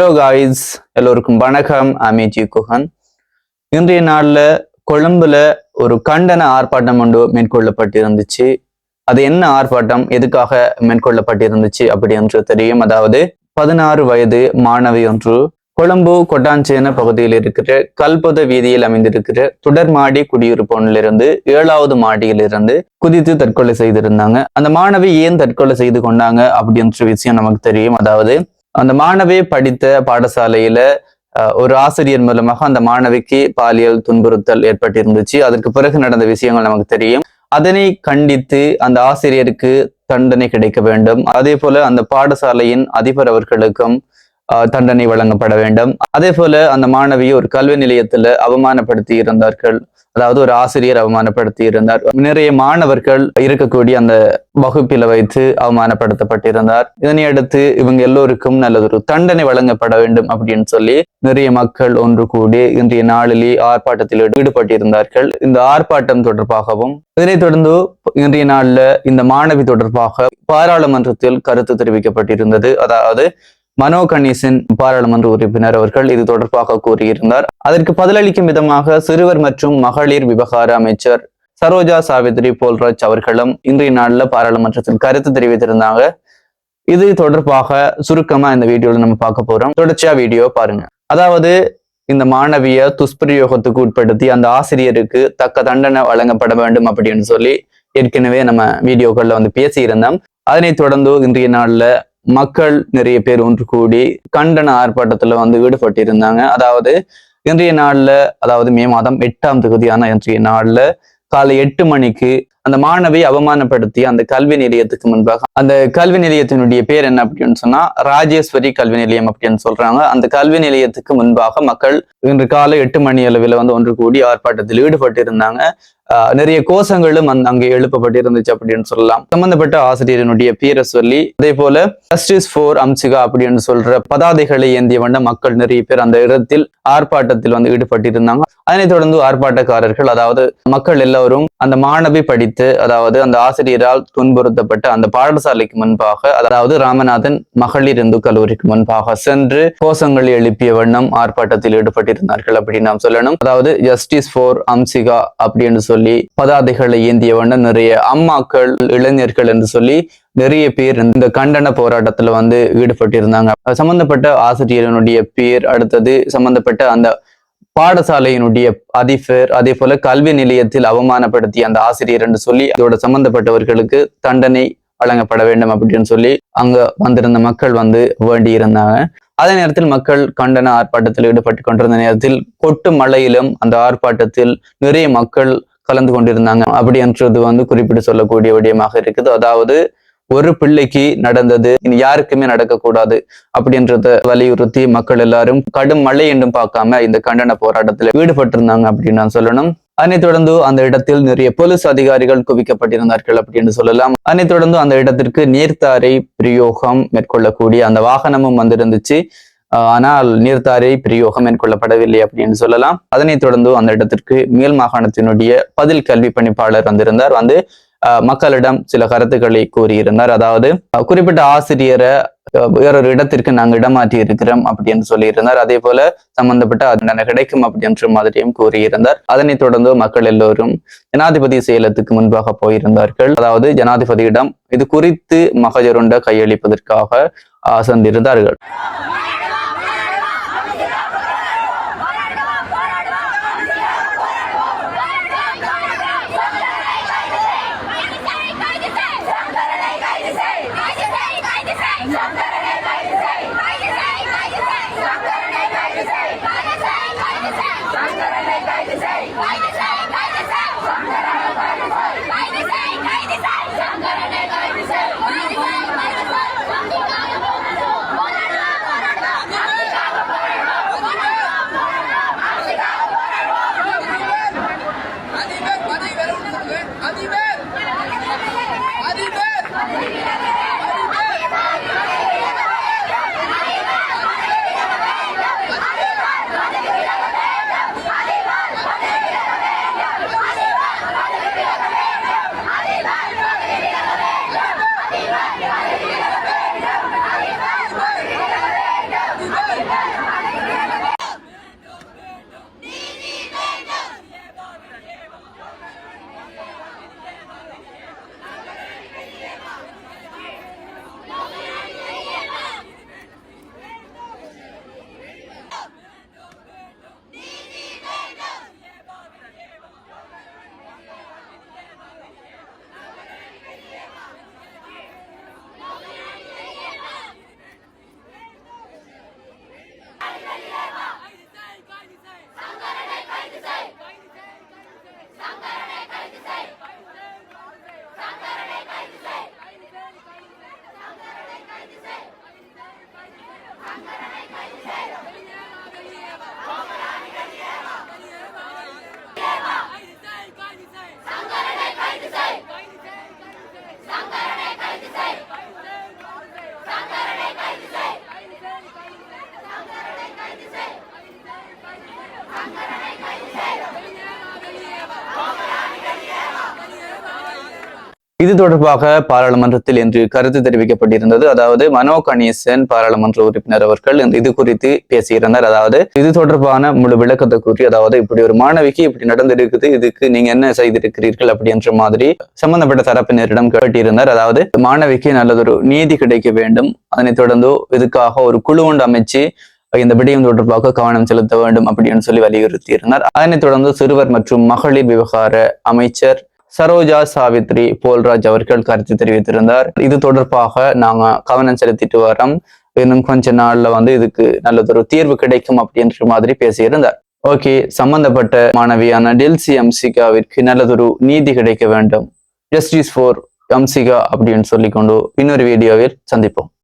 Hello guys எல்லோருக்கும் வணக்கம். அமேஜி குஹன் இன்றைய நாள்ல கொழும்புல ஒரு கண்டன ஆர்ப்பாட்டம் ஒன்று மேற்கொள்ளப்பட்டிருந்துச்சு. அது என்ன ஆர்ப்பாட்டம்? எதுக்காக மேற்கொள்ளப்பட்டிருந்துச்சு அப்படி என்று தெரியும். அதாவது பதினாறு வயது மாணவி ஒன்று கொழும்பு கொட்டாஞ்சேன பகுதியில் இருக்கிற கல்பத வீதியில் அமைந்திருக்கிற தொடர்மாடி குடியிருப்பு ஒன்றிலிருந்து ஏழாவது மாடியிலிருந்து குதித்து தற்கொலை செய்திருந்தாங்க. அந்த மாணவி ஏன் தற்கொலை செய்து கொண்டாங்க அப்படின்ற விஷயம் நமக்கு தெரியும். அதாவது அந்த மாணவி படித்த பாடசாலையில ஒரு ஆசிரியர் மூலமாக அந்த மாணவிக்கு பாலியல் துன்புறுத்தல் ஏற்பட்டிருந்துச்சு. அதற்கு பிறகு நடந்த விஷயங்கள் நமக்கு தெரியும். அதனை கண்டித்து அந்த ஆசிரியருக்கு தண்டனை கிடைக்க வேண்டும். அதே போல அந்த பாடசாலையின் அதிபர் அவர்களுக்கும் தண்டனை வழங்கப்பட வேண்டும். அதே போல அந்த மாணவியை ஒரு கல்வி நிலையத்துல அவமானப்படுத்தி இருந்தார்கள். அதாவது ஒரு ஆசிரியர் அவமானப்படுத்தி இருந்தார். நிறைய மாணவர்கள் இருக்கக்கூடிய அந்த வகுப்பில வைத்து அவமானப்படுத்தப்பட்டிருந்தார். இதனை அடுத்து இவங்க எல்லோருக்கும் நல்லதொரு தண்டனை வழங்கப்பட வேண்டும் அப்படின்னு சொல்லி நிறைய மக்கள் ஒன்று கூடி இன்றைய நாளிலே ஆர்ப்பாட்டத்தில் ஈடுபட்டிருந்தார்கள். இந்த ஆர்ப்பாட்டம் தொடர்பாகவும் இதனைத் தொடர்ந்து இன்றைய நாளில் இந்த மாணவி தொடர்பாக பாராளுமன்றத்தில் கருத்து தெரிவிக்கப்பட்டிருந்தது. அதாவது மனோ கணேசன் பாராளுமன்ற உறுப்பினர் அவர்கள் இது தொடர்பாக கூறியிருந்தார். அதற்கு பதிலளிக்கும் விதமாக சிறுவர் மற்றும் மகளிர் விவகார அமைச்சர் சரோஜா சாவித்ரி போல்ராஜ் அவர்களும் இன்றைய நாளில் பாராளுமன்றத்தில் கருத்து தெரிவித்திருந்தாங்க. இது தொடர்பாக சுருக்கமா இந்த வீடியோல நம்ம பார்க்க போறோம். தொடர்ச்சியா வீடியோ பாருங்க. அதாவது இந்த மாணவிய துஷ்பிரயோகத்துக்கு உட்படுத்தி அந்த ஆசிரியருக்கு தக்க தண்டனை வழங்கப்பட வேண்டும் அப்படின்னு சொல்லி ஏற்கனவே நம்ம வீடியோக்கள்ல வந்து பேசியிருந்தோம். அதனைத் தொடர்ந்து இன்றைய நாளில் மக்கள் நிறைய பேர் ஒன்று கூடி கண்டன ஆர்ப்பாட்டத்துல வந்து ஈடுபட்டிருந்தாங்க. அதாவது இன்றைய நாள்ல அதாவது மே மாதம் எட்டாம் தொகுதியான இன்றைய நாள்ல காலை எட்டு மணிக்கு அந்த மாணவி அவமானப்படுத்தி அந்த கல்வி நிலையத்துக்கு முன்பாக அந்த கல்வி நிலையத்தினுடைய பேர் என்ன அப்படின்னு சொன்னா ராஜேஸ்வரி கல்வி நிலையம் அப்படின்னு சொல்றாங்க. அந்த கல்வி நிலையத்துக்கு முன்பாக மக்கள் இன்று காலை எட்டு மணி அளவில் வந்து ஒன்று கூடி ஆர்ப்பாட்டத்தில் ஈடுபட்டிருந்தாங்க. இருந்தாங்க நிறைய கோஷங்களும் அந்த அங்கே எழுப்பப்பட்டிருந்துச்சு அப்படின்னு சொல்லலாம். சம்பந்தப்பட்ட ஆசிரியரினுடைய பேரை சொல்லி அதே போல ஜஸ்டிஸ் ஃபோர் அம்சிகா அப்படின்னு சொல்ற பதாதைகளை ஏந்திய வண்ண மக்கள் நிறைய பேர் அந்த இடத்தில் ஆர்ப்பாட்டத்தில் வந்து ஈடுபட்டிருந்தாங்க. அதனைத் தொடர்ந்து ஆர்ப்பாட்டக்காரர்கள் அதாவது மக்கள் எல்லோரும் அந்த மாணவி படித்து அதாவது அந்த ஆசிரியரால் துன்புறுத்தப்பட்ட அந்த பாடசாலைக்கு முன்பாக அதாவது ராமநாதன் மகளிர் இந்து கல்லூரிக்கு முன்பாக சென்று கோஷங்களை எழுப்பிய வண்ணம் ஆர்ப்பாட்டத்தில் ஈடுபட்டிருந்தார்கள் அப்படின்னு நாம் சொல்லணும். அதாவது ஜஸ்டிஸ் ஃபோர் அம்சிகா அப்படின்னு சொல்லி பதாதைகளை ஏந்திய வண்ணம் நிறைய அம்மாக்கள் இளைஞர்கள் என்று சொல்லி நிறைய பேர் இந்த கண்டன போராட்டத்துல வந்து ஈடுபட்டிருந்தாங்க. சம்பந்தப்பட்ட ஆசிரியரனுடைய பேர் அடுத்தது சம்பந்தப்பட்ட அந்த பாடசாலையினுடைய அதிபர் அதே போல கல்வி நிலையத்தில் அவமானப்படுத்திய அந்த ஆசிரியர் என்று சொல்லி அதோட சம்பந்தப்பட்டவர்களுக்கு தண்டனை வழங்கப்பட வேண்டும் அப்படின்னு சொல்லி அங்க வந்திருந்த மக்கள் வந்து வேண்டி இருந்தாங்க அதே நேரத்தில் மக்கள் கண்டன ஆர்ப்பாட்டத்தில் ஈடுபட்டு கொண்டிருந்த நேரத்தில் கொட்டு மழையிலும் அந்த ஆர்ப்பாட்டத்தில் நிறைய மக்கள் கலந்து கொண்டிருந்தாங்க. அப்படி என்றது வந்து குறிப்பிட்டு சொல்லக்கூடிய விடயமாக இருக்குது. அதாவது ஒரு பிள்ளைக்கு நடந்தது இனி யாருக்குமே நடக்கக்கூடாது அப்படின்றத வலியுறுத்தி மக்கள் எல்லாரும் கடும் மழை என்றும் பார்க்காம இந்த கண்டன போராட்டத்தில் ஈடுபட்டிருந்தாங்க அப்படின்னு நான் சொல்லணும். அதனைத் தொடர்ந்து அந்த இடத்தில் நிறைய போலீஸ் அதிகாரிகள் குவிக்கப்பட்டிருந்தார்கள் அப்படின்னு சொல்லலாம். அதனைத் தொடர்ந்து அந்த இடத்திற்கு நீர்த்தாரை பிரயோகம் மேற்கொள்ளக்கூடிய அந்த வாகனமும் வந்திருந்துச்சு. ஆனால் நீர்த்தாரை பிரயோகம் மேற்கொள்ளப்படவில்லை அப்படின்னு சொல்லலாம். அதனைத் தொடர்ந்து அந்த இடத்திற்கு மேல் மாகாணத்தினுடைய பதில் கல்வி பணிப்பாளர் வந்திருந்தார். வந்து ஆஹ் மக்களிடம் சில கருத்துக்களை கூறியிருந்தார். அதாவது குறிப்பிட்ட ஆசிரியரை வேறொரு இடத்திற்கு நாங்கள் இடமாற்றி இருக்கிறோம் அப்படின்னு சொல்லியிருந்தார். அதே போல சம்பந்தப்பட்ட அது கிடைக்கும் அப்படின்ற மாதிரியும் கூறியிருந்தார். அதனைத் தொடர்ந்து மக்கள் எல்லோரும் ஜனாதிபதி செயலத்துக்கு முன்பாக போயிருந்தார்கள். அதாவது ஜனாதிபதியிடம் இது குறித்து மகஜருண்ட கையளிப்பதற்காக ஆஹ் சென்றிருந்தார்கள் அதிபர் இது தொடர்பாக பாராளுமன்றத்தில் இன்று கருத்து தெரிவிக்கப்பட்டிருந்தது. அதாவது மனோ கணேசன் பாராளுமன்ற உறுப்பினர் அவர்கள் இது குறித்து பேசியிருந்தார். அதாவது இது தொடர்பான முழு விளக்கத்தை கூறி அதாவது இப்படி ஒரு மாணவிக்கு இப்படி நடந்திருக்குது இதுக்கு நீங்க என்ன செய்திருக்கிறீர்கள் அப்படின்ற மாதிரி சம்பந்தப்பட்ட தரப்பினரிடம் கேட்டிருந்தார். அதாவது மாணவிக்கு நல்லதொரு நீதி கிடைக்க வேண்டும். அதனைத் தொடர்ந்து இதுக்காக ஒரு குழு ஒன்று அமைச்சு இந்த விடயம் தொடர்பாக கவனம் செலுத்த வேண்டும் அப்படின்னு சொல்லி வலியுறுத்தி இருந்தார் அதனைத் தொடர்ந்து சிறுவர் மற்றும் மகளிர் விவகார அமைச்சர் சரோஜா சாவித்ரி போல்ராஜ் அவர்கள் கருத்து தெரிவித்திருந்தார். இது தொடர்பாக நாங்க கவனம் செலுத்திட்டு வரோம் இன்னும் கொஞ்ச நாள்ல வந்து இதுக்கு நல்லதொரு தீர்வு கிடைக்கும் அப்படின்ற மாதிரி பேசியிருந்தார். ஓகே சம்பந்தப்பட்ட மாணவியான டெல்சி அம்சிகாவிற்கு நல்லதொரு நீதி கிடைக்க வேண்டும். ஜஸ்டிஸ் ஃபார் அம்சிகா அப்படின்னு சொல்லிக்கொண்டு இன்னொரு வீடியோவில் சந்திப்போம்.